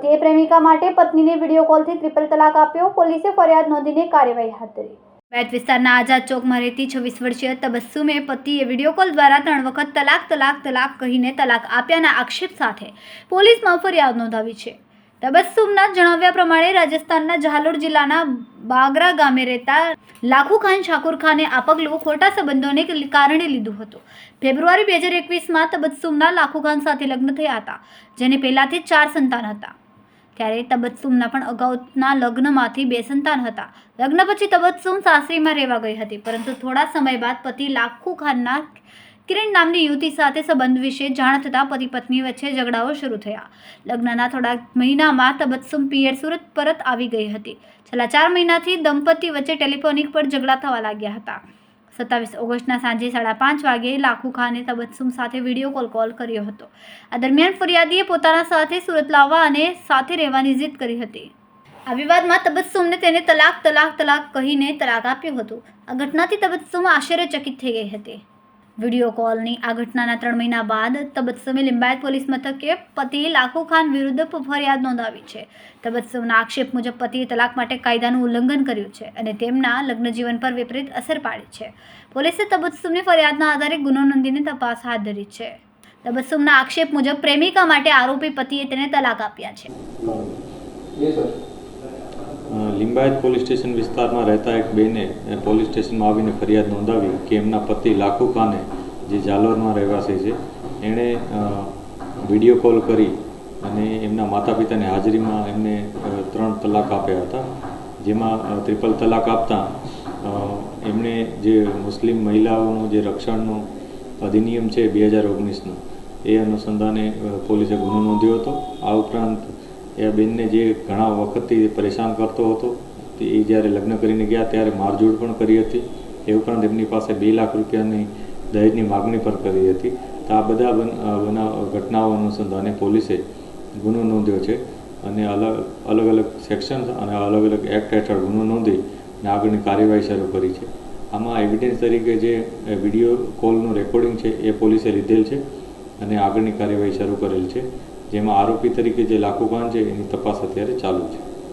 પતિએ પ્રેમિકા માટે પત્નીને વીડિયો કોલથી ટ્રિપલ તલાક આપ્યો. પોલીસે ફરિયાદ નોંધીને કાર્યવાહી હાથ ધરી. બેટ વિસ્તારના આઝાદ ચોકમાં રહેતી છવ્વીસ વર્ષીય તબસ્સુમે પતિએ વીડિયો કોલ દ્વારા ત્રણ વખત તલાક તલાક તલાક કહીને તલાક આપ્યાના આક્ષેપ સાથે પોલીસમાં ફરિયાદ નોંધાવી છે. તબસ્સુમના જણાવ્યા પ્રમાણે રાજસ્થાનના જાલોર જિલ્લાના બાગરા ગામે રહેતા લાખુ ખાન શાકુર ખાને આ પગલું ખોટા સંબંધોને કારણે લીધું હતું. ફેબ્રુઆરી બે હજાર એકવીસમાં તબસ્સુમના લાખુ ખાન સાથે લગ્ન થયા હતા, જેને પહેલાંથી ચાર સંતાન હતા. ત્યારે તબસ્સુમના પણ અગાઉના લગ્નમાંથી બે સંતાન હતા. લગ્ન પછી તબસ્સુમ સાસરીમાં રહેવા ગઈ હતી, પરંતુ થોડા સમય બાદ પતિ લાખુ ખાનના કિરણ નામની યુવતી સાથે સંબંધ વિશે જાણ થતાં પતિ પત્ની વચ્ચે ઝઘડાઓ શરૂ થયા. લગ્નના થોડા મહિનામાં તબસ્સુમ પિયર સુરત પરત આવી ગઈ હતી. છેલ્લા ચાર મહિનાથી દંપતી વચ્ચે ટેલિફોનિક પર ઝઘડા થવા લાગ્યા હતા. સત્તાવીસ ઓગસ્ટના સાંજે સાડા પાંચ વાગે લાખુ ખાને તબસ્સુમ સાથે વીડિયો કોલ કોલ કર્યો હતો. આ દરમિયાન ફરિયાદીએ પોતાના સાથે સુરત લાવવા અને સાથે રહેવાની જીદ કરી હતી. આ વિવાદમાં તબસ્સુમને તેને તલાક તલાક તલાક કહીને તલાક આપ્યો હતો. આ ઘટનાથી તબસ્સુમ આશ્ચર્યચકિત થઈ ગઈ હતી. વીડિયો કોલની આ ઘટનાના ત્રણ મહિના બાદ તબત્સમે લિંબાયત પોલીસ મથકે પતિ લાખો ખાન વિરુદ્ધ ફરિયાદ નોંધાવી છે. તબત્સમના આક્ષેપ મુજબ પતિએ તલાક માટે કાયદાનું ઉલ્લંઘન કર્યું છે અને તેમના લગ્ન જીવન પર વિપરીત અસર પાડી છે. પોલીસે તબત્સમની ફરિયાદના આધારે ગુનો નોંધીને તપાસ હાથ ધરી છે. તબસ્સુમના આક્ષેપ મુજબ પ્રેમિકા માટે આરોપી પતિએ તેને તલાક આપ્યા છે. લિંબાયત પોલીસ સ્ટેશન વિસ્તારમાં રહેતા એક બેને પોલીસ સ્ટેશનમાં આવીને ફરિયાદ નોંધાવી કે એમના પતિ લાખુ ખાને, જે જાલોરમાં રહેવાસી છે, એણે વીડિયો કોલ કરી અને એમના માતા પિતાની હાજરીમાં એમને ત્રણ તલાક આપ્યા હતા, જેમાં ત્રિપલ તલાક આપતા એમણે જે મુસ્લિમ મહિલાઓનું જે રક્ષણનું અધિનિયમ છે બે હજાર ઓગણીસનું, એ અનુસંધાને પોલીસે ગુનો નોંધ્યો હતો. આ ઉપરાંત એ બેનને જે ઘણા વખતથી પરેશાન કરતો હતો, તે એ જ્યારે લગ્ન કરીને ગયા ત્યારે મારઝૂડ પણ કરી હતી. એ ઉપરાંત એમની પાસે બે લાખ રૂપિયાની દહેજની માગણી પણ કરી હતી. તો આ બધા બનાવ ઘટનાઓ અનુસંધાને પોલીસે ગુનો નોંધ્યો છે અને અલગ અલગ અલગ સેક્શન અને અલગ અલગ એક્ટ હેઠળ ગુનો નોંધી અને આગળની કાર્યવાહી શરૂ કરી છે. આમાં એવિડન્સ તરીકે જે વીડિયો કોલનું રેકોર્ડિંગ છે એ પોલીસે લીધેલ છે અને આગળની કાર્યવાહી શરૂ કરેલ છે. જેમાં આરોપી તરીકે જે લાખુ ખાન છે એની તપાસ અત્યારે ચાલુ છે.